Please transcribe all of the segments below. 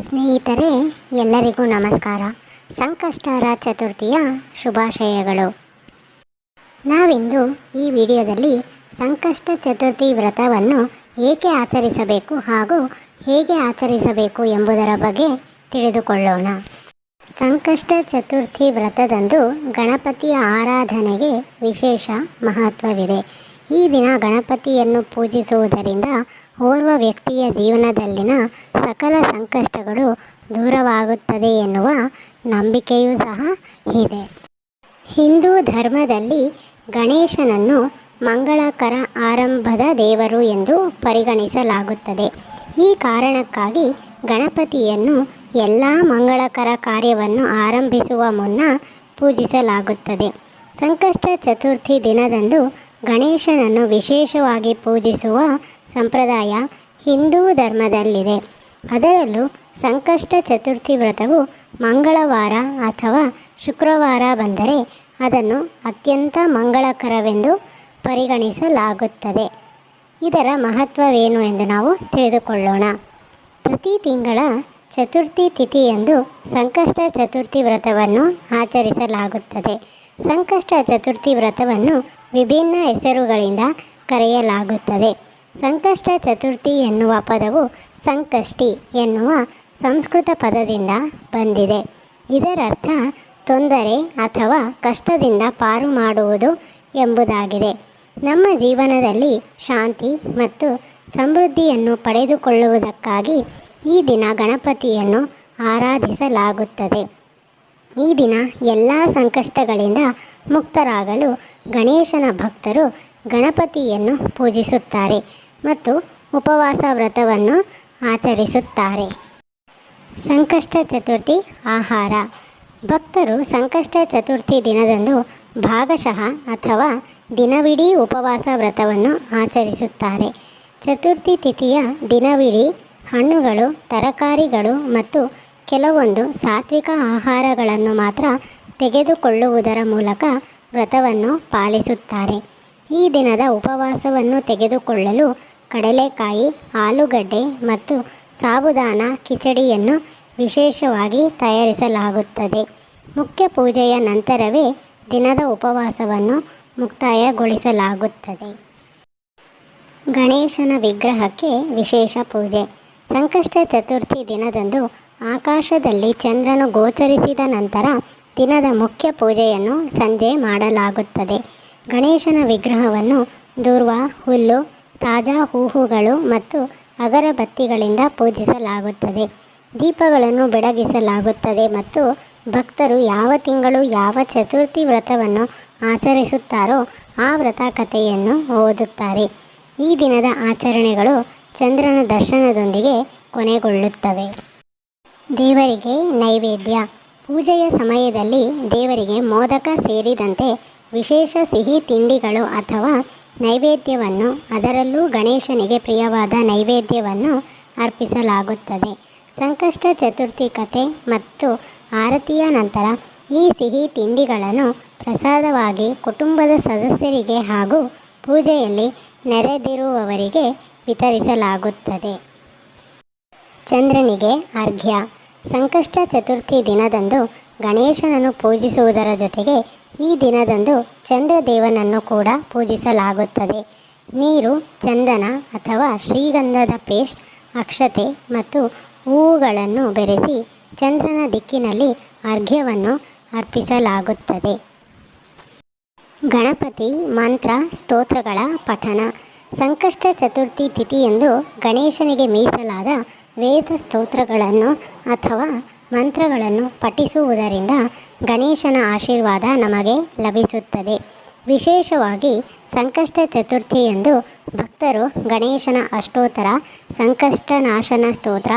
ಸ್ನೇಹಿತರೆ, ಎಲ್ಲರಿಗೂ ನಮಸ್ಕಾರ. ಸಂಕಷ್ಟರ ಚತುರ್ಥಿಯ ಶುಭಾಶಯಗಳು. ನಾವಿಂದು ಈ ವಿಡಿಯೋದಲ್ಲಿ ಸಂಕಷ್ಟ ಚತುರ್ಥಿ ವ್ರತವನ್ನು ಏಕೆ ಆಚರಿಸಬೇಕು ಹಾಗೂ ಹೇಗೆ ಆಚರಿಸಬೇಕು ಎಂಬುದರ ಬಗ್ಗೆ ತಿಳಿದುಕೊಳ್ಳೋಣ. ಸಂಕಷ್ಟ ಚತುರ್ಥಿ ವ್ರತದಂದು ಗಣಪತಿಯ ಆರಾಧನೆಗೆ ವಿಶೇಷ ಮಹತ್ವವಿದೆ. ಈ ದಿನ ಗಣಪತಿಯನ್ನು ಪೂಜಿಸುವುದರಿಂದ ಓರ್ವ ವ್ಯಕ್ತಿಯ ಜೀವನದಲ್ಲಿನ ಸಕಲ ಸಂಕಷ್ಟಗಳು ದೂರವಾಗುತ್ತದೆ ಎನ್ನುವ ನಂಬಿಕೆಯೂ ಸಹ ಇದೆ. ಹಿಂದೂ ಧರ್ಮದಲ್ಲಿ ಗಣೇಶನನ್ನು ಮಂಗಳಕರ ಆರಂಭದ ದೇವರು ಎಂದು ಪರಿಗಣಿಸಲಾಗುತ್ತದೆ. ಈ ಕಾರಣಕ್ಕಾಗಿ ಗಣಪತಿಯನ್ನು ಎಲ್ಲ ಮಂಗಳಕರ ಕಾರ್ಯವನ್ನು ಆರಂಭಿಸುವ ಮುನ್ನ ಪೂಜಿಸಲಾಗುತ್ತದೆ. ಸಂಕಷ್ಟ ಚತುರ್ಥಿ ದಿನದಂದು ಗಣೇಶನನ್ನು ವಿಶೇಷವಾಗಿ ಪೂಜಿಸುವ ಸಂಪ್ರದಾಯ ಹಿಂದೂ ಧರ್ಮದಲ್ಲಿದೆ. ಅದರಲ್ಲೂ ಸಂಕಷ್ಟ ಚತುರ್ಥಿ ವ್ರತವು ಮಂಗಳವಾರ ಅಥವಾ ಶುಕ್ರವಾರ ಬಂದರೆ ಅದನ್ನು ಅತ್ಯಂತ ಮಂಗಳಕರವೆಂದು ಪರಿಗಣಿಸಲಾಗುತ್ತದೆ. ಇದರ ಮಹತ್ವವೇನು ಎಂದು ನಾವು ತಿಳಿದುಕೊಳ್ಳೋಣ. ಪ್ರತಿ ತಿಂಗಳ ಚತುರ್ಥಿ ತಿಥಿಯಂದು ಸಂಕಷ್ಟ ಚತುರ್ಥಿ ವ್ರತವನ್ನು ಆಚರಿಸಲಾಗುತ್ತದೆ. ಸಂಕಷ್ಟ ಚತುರ್ಥಿ ವ್ರತವನ್ನು ವಿಭಿನ್ನ ಹೆಸರುಗಳಿಂದ ಕರೆಯಲಾಗುತ್ತದೆ. ಸಂಕಷ್ಟ ಚತುರ್ಥಿ ಎನ್ನುವ ಪದವು ಸಂಕಷ್ಟಿ ಎನ್ನುವ ಸಂಸ್ಕೃತ ಪದದಿಂದ ಬಂದಿದೆ. ಇದರರ್ಥ ತೊಂದರೆ ಅಥವಾ ಕಷ್ಟದಿಂದ ಪಾರು ಮಾಡುವುದು ಎಂಬುದಾಗಿದೆ. ನಮ್ಮ ಜೀವನದಲ್ಲಿ ಶಾಂತಿ ಮತ್ತು ಸಮೃದ್ಧಿಯನ್ನು ಪಡೆದುಕೊಳ್ಳುವುದಕ್ಕಾಗಿ ಈ ದಿನ ಗಣಪತಿಯನ್ನು ಆರಾಧಿಸಲಾಗುತ್ತದೆ. ಈ ದಿನ ಎಲ್ಲ ಸಂಕಷ್ಟಗಳಿಂದ ಮುಕ್ತರಾಗಲು ಗಣೇಶನ ಭಕ್ತರು ಗಣಪತಿಯನ್ನು ಪೂಜಿಸುತ್ತಾರೆ ಮತ್ತು ಉಪವಾಸ ವ್ರತವನ್ನು ಆಚರಿಸುತ್ತಾರೆ. ಸಂಕಷ್ಟ ಚತುರ್ಥಿ ಆಹಾರ. ಭಕ್ತರು ಸಂಕಷ್ಟ ಚತುರ್ಥಿ ದಿನದಂದು ಭಾಗಶಃ ಅಥವಾ ದಿನವಿಡೀ ಉಪವಾಸ ವ್ರತವನ್ನು ಆಚರಿಸುತ್ತಾರೆ. ಚತುರ್ಥಿ ತಿಥಿಯ ದಿನವಿಡೀ ಹಣ್ಣುಗಳು, ತರಕಾರಿಗಳು ಮತ್ತು ಕೆಲವೊಂದು ಸಾತ್ವಿಕ ಆಹಾರಗಳನ್ನು ಮಾತ್ರ ತೆಗೆದುಕೊಳ್ಳುವುದರ ಮೂಲಕ ವ್ರತವನ್ನು ಪಾಲಿಸುತ್ತಾರೆ. ಈ ದಿನದ ಉಪವಾಸವನ್ನು ತೆಗೆದುಕೊಳ್ಳಲು ಕಡಲೆಕಾಯಿ, ಆಲೂಗಡ್ಡೆ ಮತ್ತು ಸಾಬುದಾನ, ಕಿಚಡಿಯನ್ನು ವಿಶೇಷವಾಗಿ ತಯಾರಿಸಲಾಗುತ್ತದೆ. ಮುಖ್ಯ ಪೂಜೆಯ ನಂತರವೇ ದಿನದ ಉಪವಾಸವನ್ನು ಮುಕ್ತಾಯಗೊಳಿಸಲಾಗುತ್ತದೆ. ಗಣೇಶನ ವಿಗ್ರಹಕ್ಕೆ ವಿಶೇಷ ಪೂಜೆ. ಸಂಕಷ್ಟ ಚತುರ್ಥಿ ದಿನದಂದು ಆಕಾಶದಲ್ಲಿ ಚಂದ್ರನು ಗೋಚರಿಸಿದ ನಂತರ ದಿನದ ಮುಖ್ಯ ಪೂಜೆಯನ್ನು ಸಂಜೆ ಮಾಡಲಾಗುತ್ತದೆ. ಗಣೇಶನ ವಿಗ್ರಹವನ್ನು ದೂರ್ವ, ಹುಲ್ಲು, ತಾಜಾ ಹೂವುಗಳು ಮತ್ತು ಅಗರಬತ್ತಿಗಳಿಂದ ಪೂಜಿಸಲಾಗುತ್ತದೆ. ದೀಪಗಳನ್ನು ಬೆಳಗಿಸಲಾಗುತ್ತದೆ ಮತ್ತು ಭಕ್ತರು ಯಾವ ತಿಂಗಳು ಯಾವ ಚತುರ್ಥಿ ವ್ರತವನ್ನು ಆಚರಿಸುತ್ತಾರೋ ಆ ವ್ರತ ಕಥೆಯನ್ನು ಓದುತ್ತಾರೆ. ಈ ದಿನದ ಆಚರಣೆಗಳು ಚಂದ್ರನ ದರ್ಶನದೊಂದಿಗೆ ಕೊನೆಗೊಳ್ಳುತ್ತವೆ. ದೇವರಿಗೆ ನೈವೇದ್ಯ. ಪೂಜೆಯ ಸಮಯದಲ್ಲಿ ದೇವರಿಗೆ ಮೋದಕ ಸೇರಿದಂತೆ ವಿಶೇಷ ಸಿಹಿ ತಿಂಡಿಗಳು ಅಥವಾ ನೈವೇದ್ಯವನ್ನು, ಅದರಲ್ಲೂ ಗಣೇಶನಿಗೆ ಪ್ರಿಯವಾದ ನೈವೇದ್ಯವನ್ನು ಅರ್ಪಿಸಲಾಗುತ್ತದೆ. ಸಂಕಷ್ಟ ಚತುರ್ಥಿ ಕಥೆ ಮತ್ತು ಆರತಿಯ ನಂತರ ಈ ಸಿಹಿ ತಿಂಡಿಗಳನ್ನು ಪ್ರಸಾದವಾಗಿ ಕುಟುಂಬದ ಸದಸ್ಯರಿಗೆ ಹಾಗೂ ಪೂಜೆಯಲ್ಲಿ ನೆರೆದಿರುವವರಿಗೆ ವಿತರಿಸಲಾಗುತ್ತದೆ. ಚಂದ್ರನಿಗೆ ಅರ್ಘ್ಯ. ಸಂಕಷ್ಟ ಚತುರ್ಥಿ ದಿನದಂದು ಗಣೇಶನನ್ನು ಪೂಜಿಸುವುದರ ಜೊತೆಗೆ ಈ ದಿನದಂದು ಚಂದ್ರದೇವನನ್ನು ಕೂಡ ಪೂಜಿಸಲಾಗುತ್ತದೆ. ನೀರು, ಚಂದನ ಅಥವಾ ಶ್ರೀಗಂಧದ ಪೇಸ್ಟ್, ಅಕ್ಷತೆ ಮತ್ತು ಹೂವುಗಳನ್ನು ಬೆರೆಸಿ ಚಂದ್ರನ ದಿಕ್ಕಿನಲ್ಲಿ ಅರ್ಘ್ಯವನ್ನು ಅರ್ಪಿಸಲಾಗುತ್ತದೆ. ಗಣಪತಿ ಮಂತ್ರ ಸ್ತೋತ್ರಗಳ ಪಠನ. ಸಂಕಷ್ಟ ಚತುರ್ಥಿ ತಿಥಿಯಂದು ಗಣೇಶನಿಗೆ ಮೀಸಲಾದ ವೇದ ಸ್ತೋತ್ರಗಳನ್ನು ಅಥವಾ ಮಂತ್ರಗಳನ್ನು ಪಠಿಸುವುದರಿಂದ ಗಣೇಶನ ಆಶೀರ್ವಾದ ನಮಗೆ ಲಭಿಸುತ್ತದೆ. ವಿಶೇಷವಾಗಿ ಸಂಕಷ್ಟ ಚತುರ್ಥಿಯಂದು ಭಕ್ತರು ಗಣೇಶನ ಅಷ್ಟೋತ್ತರ ಸಂಕಷ್ಟನಾಶನ ಸ್ತೋತ್ರ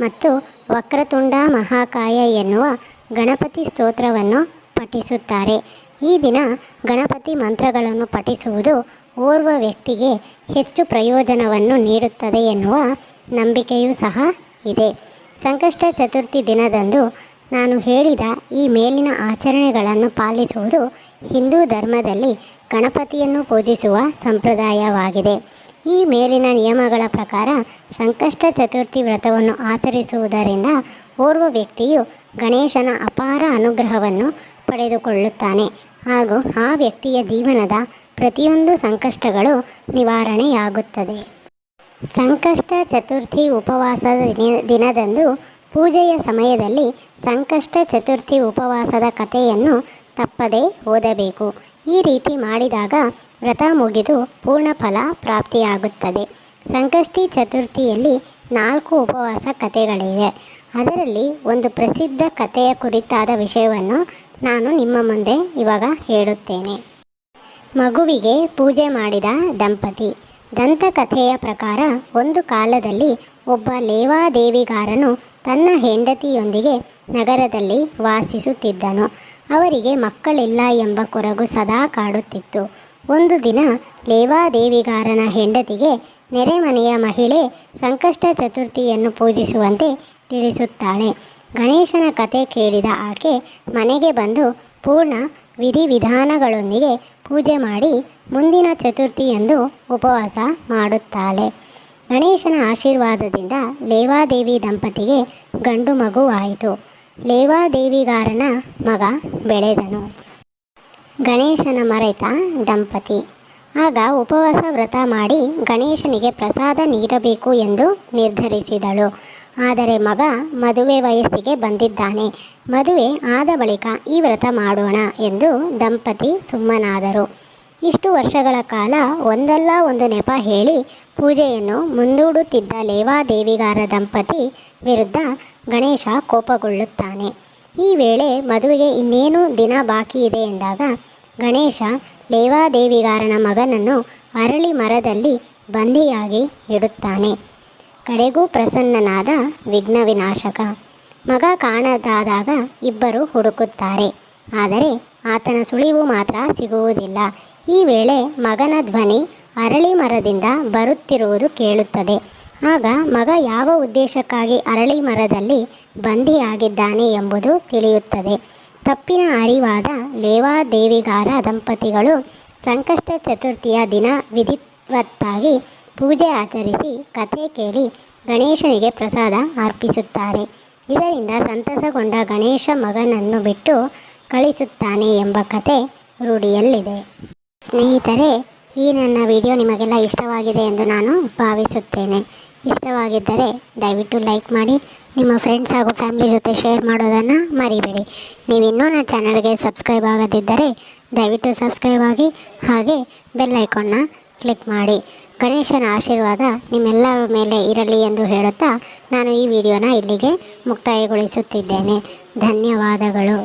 ಮತ್ತು ವಕ್ರತುಂಡ ಮಹಾಕಾಯ ಎನ್ನುವ ಗಣಪತಿ ಸ್ತೋತ್ರವನ್ನು ಪಠಿಸುತ್ತಾರೆ. ಈ ದಿನ ಗಣಪತಿ ಮಂತ್ರಗಳನ್ನು ಪಠಿಸುವುದು ಓರ್ವ ವ್ಯಕ್ತಿಗೆ ಹೆಚ್ಚು ಪ್ರಯೋಜನವನ್ನು ನೀಡುತ್ತದೆ ಎನ್ನುವ ನಂಬಿಕೆಯೂ ಸಹ ಇದೆ. ಸಂಕಷ್ಟ ಚತುರ್ಥಿ ದಿನದಂದು ನಾನು ಹೇಳಿದ ಈ ಮೇಲಿನ ಆಚರಣೆಗಳನ್ನು ಪಾಲಿಸುವುದು ಹಿಂದೂ ಧರ್ಮದಲ್ಲಿ ಗಣಪತಿಯನ್ನು ಪೂಜಿಸುವ ಸಂಪ್ರದಾಯವಾಗಿದೆ. ಈ ಮೇಲಿನ ನಿಯಮಗಳ ಪ್ರಕಾರ ಸಂಕಷ್ಟ ಚತುರ್ಥಿ ವ್ರತವನ್ನು ಆಚರಿಸುವುದರಿಂದ ಓರ್ವ ವ್ಯಕ್ತಿಯು ಗಣೇಶನ ಅಪಾರ ಅನುಗ್ರಹವನ್ನು ಪಡೆದುಕೊಳ್ಳುತ್ತಾನೆ. ಹಾಗೂ ಆ ವ್ಯಕ್ತಿಯ ಜೀವನದ ಪ್ರತಿಯೊಂದು ಸಂಕಷ್ಟಗಳು ನಿವಾರಣೆಯಾಗುತ್ತದೆ. ಸಂಕಷ್ಟ ಚತುರ್ಥಿ ಉಪವಾಸದ ದಿನ- ದಿನದಂದು ಪೂಜೆಯ ಸಮಯದಲ್ಲಿ ಸಂಕಷ್ಟ ಚತುರ್ಥಿ ಉಪವಾಸದ ಕಥೆಯನ್ನು ತಪ್ಪದೇ ಓದಬೇಕು. ಈ ರೀತಿ ಮಾಡಿದಾಗ ವ್ರತ ಮುಗಿದು ಪೂರ್ಣ ಫಲ ಪ್ರಾಪ್ತಿಯಾಗುತ್ತದೆ. ಸಂಕಷ್ಟಿ ಚತುರ್ಥಿಯಲ್ಲಿ ನಾಲ್ಕು ಉಪವಾಸ ಕಥೆಗಳಿವೆ. ಅದರಲ್ಲಿ ಒಂದು ಪ್ರಸಿದ್ಧ ಕಥೆಯ ಕುರಿತಾದ ವಿಷಯವನ್ನು ನಾನು ನಿಮ್ಮ ಮುಂದೆ ಇವಾಗ ಹೇಳುತ್ತೇನೆ. ಮಗುವಿಗೆ ಪೂಜೆ ಮಾಡಿದ ದಂಪತಿ. ದಂತಕಥೆಯ ಪ್ರಕಾರ ಒಂದು ಕಾಲದಲ್ಲಿ ಒಬ್ಬ ಲೇವಾದೇವಿಗಾರನು ತನ್ನ ಹೆಂಡತಿಯೊಂದಿಗೆ ನಗರದಲ್ಲಿ ವಾಸಿಸುತ್ತಿದ್ದನು. ಅವರಿಗೆ ಮಕ್ಕಳಿಲ್ಲ ಎಂಬ ಕೊರಗು ಸದಾ ಕಾಡುತ್ತಿತ್ತು. ಒಂದು ದಿನ ಲೇವಾದೇವಿಗಾರನ ಹೆಂಡತಿಗೆ ನೆರೆಮನೆಯ ಮಹಿಳೆ ಸಂಕಷ್ಟ ಚತುರ್ಥಿಯನ್ನು ಪೂಜಿಸುವಂತೆ ತಿಳಿಸುತ್ತಾಳೆ. ಗಣೇಶನ ಕತೆ ಕೇಳಿದ ಆಕೆ ಮನೆಗೆ ಬಂದು ಪೂರ್ಣ ವಿಧಿವಿಧಾನಗಳೊಂದಿಗೆ ಪೂಜೆ ಮಾಡಿ ಮುಂದಿನ ಚತುರ್ಥಿಯಂದು ಉಪವಾಸ ಮಾಡುತ್ತಾಳೆ. ಗಣೇಶನ ಆಶೀರ್ವಾದದಿಂದ ಲೇವಾದೇವಿ ದಂಪತಿಗೆ ಗಂಡು ಮಗುವಾಯಿತು. ಲೇವಾದೇವಿಗಾರನ ಮಗ ಬೆಳೆದನು. ಗಣೇಶನ ಮರೆತ ದಂಪತಿ ಆಗ ಉಪವಾಸ ವ್ರತ ಮಾಡಿ ಗಣೇಶನಿಗೆ ಪ್ರಸಾದ ನೀಡಬೇಕು ಎಂದು ನಿರ್ಧರಿಸಿದಳು. ಆದರೆ ಮಗ ಮದುವೆ ವಯಸ್ಸಿಗೆ ಬಂದಿದ್ದಾನೆ. ಮದುವೆ ಆದ ಬಳಿಕ ಈ ವ್ರತ ಮಾಡೋಣ ಎಂದು ದಂಪತಿ ಸುಮ್ಮನಾದರು. ಇಷ್ಟು ವರ್ಷಗಳ ಕಾಲ ಒಂದಲ್ಲ ಒಂದು ನೆಪ ಹೇಳಿ ಪೂಜೆಯನ್ನು ಮುಂದೂಡುತ್ತಿದ್ದ ಲೇವಾದೇವಿಗಾರ ದಂಪತಿ ವಿರುದ್ಧ ಗಣೇಶ ಕೋಪಗೊಳ್ಳುತ್ತಾನೆ. ಈ ವೇಳೆ ಮದುವೆಗೆ ಇನ್ನೇನು ದಿನ ಬಾಕಿ ಇದೆ ಎಂದಾಗ ಗಣೇಶ ದೇವಾದೇವಿಗಾರನ ಮಗನನ್ನು ಅರಳಿ ಮರದಲ್ಲಿ ಬಂದಿಯಾಗಿ ಇಡುತ್ತಾನೆ. ಕಡೆಗೂ ಪ್ರಸನ್ನನಾದ ವಿಘ್ನ ವಿನಾಶಕ ಮಗ ಕಾಣದಾದಾಗ ಇಬ್ಬರು ಹುಡುಕುತ್ತಾರೆ. ಆದರೆ ಆತನ ಸುಳಿವು ಮಾತ್ರ ಸಿಗುವುದಿಲ್ಲ. ಈ ವೇಳೆ ಮಗನ ಧ್ವನಿ ಅರಳಿ ಮರದಿಂದ ಬರುತ್ತಿರುವುದು ಕೇಳುತ್ತದೆ. ಆಗ ಮಗ ಯಾವ ಉದ್ದೇಶಕ್ಕಾಗಿ ಅರಳಿ ಮರದಲ್ಲಿ ಬಂದಿಯಾಗಿದ್ದಾನೆ ಎಂಬುದು ತಿಳಿಯುತ್ತದೆ. ತಪ್ಪಿನ ಅರಿವಾದ ಲೇವಾದೇವಿಗಾರ ದಂಪತಿಗಳು ಸಂಕಷ್ಟ ಚತುರ್ಥಿಯ ದಿನ ವಿಧಿವತ್ತಾಗಿ ಪೂಜೆ ಆಚರಿಸಿ ಕಥೆ ಕೇಳಿ ಗಣೇಶನಿಗೆ ಪ್ರಸಾದ ಅರ್ಪಿಸುತ್ತಾರೆ. ಇದರಿಂದ ಸಂತಸಗೊಂಡ ಗಣೇಶ ಮಗನನ್ನು ಬಿಟ್ಟು ಕಳಿಸುತ್ತಾನೆ ಎಂಬ ಕತೆ ರೂಢಿಯಲ್ಲಿದೆ. ಸ್ನೇಹಿತರೆ, ಈ ನನ್ನ ವಿಡಿಯೋ ನಿಮಗೆಲ್ಲ ಇಷ್ಟವಾಗಿದೆ ಎಂದು ನಾನು ಭಾವಿಸುತ್ತೇನೆ. ಇಷ್ಟವಾಗಿದ್ದರೆ ದಯವಿಟ್ಟು ಲೈಕ್ ಮಾಡಿ, ನಿಮ್ಮ ಫ್ರೆಂಡ್ಸ್ ಹಾಗೂ ಫ್ಯಾಮಿಲಿ ಜೊತೆ ಶೇರ್ ಮಾಡೋದನ್ನು ಮರಿಬೇಡಿ. ನೀವು ಇನ್ನೂ ನನ್ನ ಚಾನಲ್ಗೆ ಸಬ್ಸ್ಕ್ರೈಬ್ ಆಗದಿದ್ದರೆ ದಯವಿಟ್ಟು ಸಬ್ಸ್ಕ್ರೈಬ್ ಆಗಿ, ಹಾಗೆ ಬೆಲ್ ಐಕಾನ್ನ ಕ್ಲಿಕ್ ಮಾಡಿ. ಗಣೇಶನ ಆಶೀರ್ವಾದ ನಿಮ್ಮೆಲ್ಲರ ಮೇಲೆ ಇರಲಿ ಎಂದು ಹೇಳುತ್ತಾ ನಾನು ಈ ವಿಡಿಯೋನ ಇಲ್ಲಿಗೆ ಮುಕ್ತಾಯಗೊಳಿಸುತ್ತಿದ್ದೇನೆ. ಧನ್ಯವಾದಗಳು.